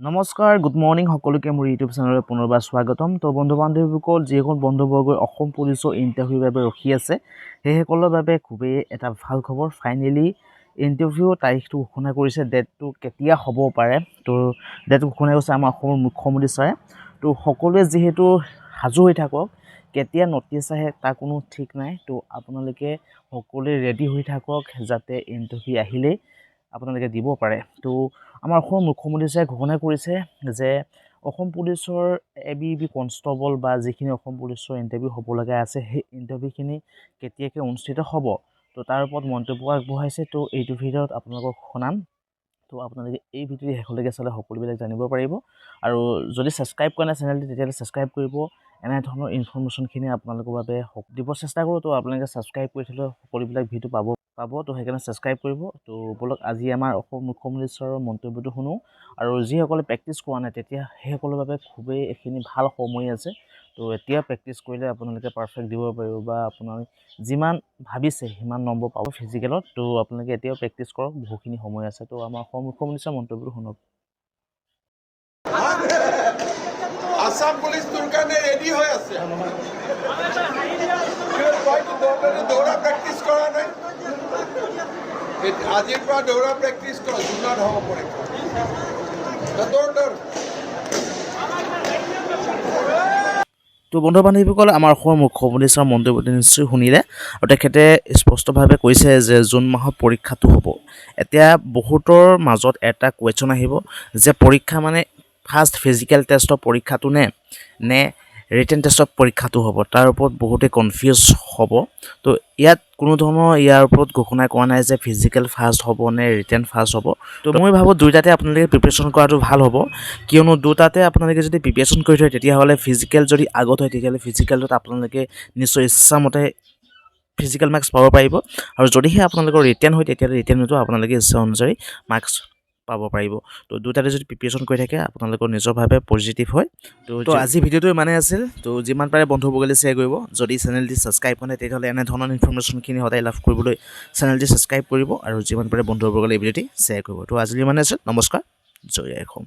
নমস্কাৰ good morning সকলোকে মোৰ ইউটিউব চেনেললৈ পুনৰবাৰ স্বাগতম। তো বন্ধু বান্ধৱীসকল যিসকল বন্ধুবৰ্গই অসম পুলিচৰ ইণ্টাৰভিউৰ বাবে ৰখি আছে সেইসকলৰ বাবে খুবেই এটা ভাল খবৰ। ফাইনেলি ইণ্টাৰভিউ তাৰিখটো ঘোষণা কৰিছে ডেটটো কেতিয়া হ'ব পাৰে। তো ডেট ঘোষণা কৰিছে আমাৰ অসমৰ মুখ্যমন্ত্ৰী ছাৰে। তো সকলোৱে যিহেতু সাজু হৈ থাকক কেতিয়া নটিচ আহে তাৰ কোনো ঠিক নাই। তো আপোনালোকে সকলোৱে ৰেডি হৈ থাকক যাতে ইণ্টাৰভিউ আহিলেই। আপোনালোকে দিব পাৰে। তো আমাৰ অসমৰ মুখ্যমন্ত্ৰী ছাৰে ঘোষণা কৰিছে যে অসম পুলিচৰ এ বি বি কনষ্টেবল বা যিখিনি অসম পুলিচৰ ইণ্টাৰভিউ হ'ব লগা আছে সেই ইণ্টাৰভিউখিনি কেতিয়াকৈ অনুষ্ঠিত হ'ব তো তাৰ ওপৰত মন্তব্য আগবঢ়াইছে। তো এইটো ভিডিঅ'ত আপোনালোকক শুনাম। তো আপোনালোকে এই ভিডিঅ'টো শেষলৈকে চালে সকলোবিলাক জানিব পাৰিব। আৰু যদি ছাবস্ক্ৰাইব কৰা নাই চেনেলটো তেতিয়াহ'লে ছাবস্ক্ৰাইব কৰিব। এনেধৰণৰ ইনফৰ্মেশ্যনখিনি আপোনালোকৰ বাবে দিব চেষ্টা কৰোঁ। তো আপোনালোকে ছাবস্ক্ৰাইব কৰি থ'লে সকলোবিলাক ভিডিঅ' পাব পাব। তো সেইকাৰণে ছাবস্ক্ৰাইব কৰিব। তো ব'লক আজি আমাৰ অসম মুখ্যমন্ত্ৰী ছাৰৰ মন্তব্যটো শুনো। আৰু যিসকলে প্ৰেক্টিছ কৰা নাই তেতিয়া সেইসকলৰ বাবে খুবেই এইখিনি ভাল সময় আছে। তো এতিয়া প্ৰেক্টিছ কৰিলে আপোনালোকে পাৰফেক্ট দিব পাৰিব বা আপোনালোকে যিমান ভাবিছে সিমান নম্বৰ পাব ফিজিকেলত তো। আপোনালোকে এতিয়াও প্ৰেক্টিছ কৰক, বহুখিনি সময় আছে। তো আমাৰ অসম মুখ্যমন্ত্ৰী ছাৰৰ মন্তব্যটো শুনক। আসাম পুলিচ তোৰ কাৰণে ৰেডি হৈ আছে। দৌৰা দৌৰা কৰা নাই? আজিৰ পৰা দৌৰা প্ৰেক্টিচ কৰ জুনত হ'ব পৰীক্ষা দৌৰ দৌৰ। তো বন্ধু বান্ধৱীসকল আমাৰ অসমৰ মুখ্যমন্ত্ৰী ছাৰৰ মন্তব্যটো নিশ্চয় শুনিলে। আৰু তেখেতে স্পষ্টভাৱে কৈছে যে জুন মাহত পৰীক্ষাটো হ'ব। এতিয়া বহুতৰ মাজত এটা কুৱেশ্যন আহিব যে পৰীক্ষা মানে ফাৰ্ষ্ট ফিজিকেল টেষ্টৰ পৰীক্ষাটো নে নে ৰিটেন টেষ্টৰ পৰীক্ষাটো হ'ব। তাৰ ওপৰত বহুতে কনফিউজ হ'ব। তো ইয়াত কোনো ধৰণৰ ইয়াৰ ওপৰত ঘোষণা কৰা নাই যে ফিজিকেল ফাৰ্ষ্ট হ'ব নে ৰিটেন ফাৰ্ষ্ট হ'ব। তো মই ভাবোঁ দুয়োটাতে আপোনালোকে প্ৰিপেৰেশ্যন কৰাটো ভালো হ'ব। কিয়নো দুটাতে আপোনালোকে যদি প্ৰিপেৰেশ্যন কৰি থয় তেতিয়াহ'লে ফিজিকেল যদি আগত হয় তেতিয়াহ'লে ফিজিকেলত আপোনালোকে নিশ্চয় ইচ্ছামতে ফিজিকেল মাৰ্কছ পাব পাৰিব। আৰু যদিহে আপোনালোকৰ ৰিটেন হয় তেতিয়াহ'লে ৰিটেনতো আপোনালোকে ইচ্ছা অনুযায়ী মাৰ্কছ পাব পাৰিব। তো দুটাতে যদি প্ৰিপেৰেশ্যন কৰি থাকে আপোনালোকৰ নিজৰভাৱে পজিটিভ হয়। তো তো আজি ভিডিঅ'টো ইমানেই আছিল। তো যিমান পাৰে বন্ধুবৰ্গলৈ শ্বেয়াৰ কৰিব। যদি চেনেলটি ছাবস্ক্ৰাইব কৰা নাই তেতিয়াহ'লে এনেধৰণৰ ইনফৰ্মেশ্যনখিনি সদায় লাভ কৰিবলৈ চেনেলটি ছাবস্ক্ৰাইব কৰিব আৰু যিমান পাৰে বন্ধুবৰ্গলৈ এই ভিডিঅ'টি শ্বেয়াৰ কৰিব। তো আজিলৈ ইমানেই আছিল। নমস্কাৰ। জয় অসম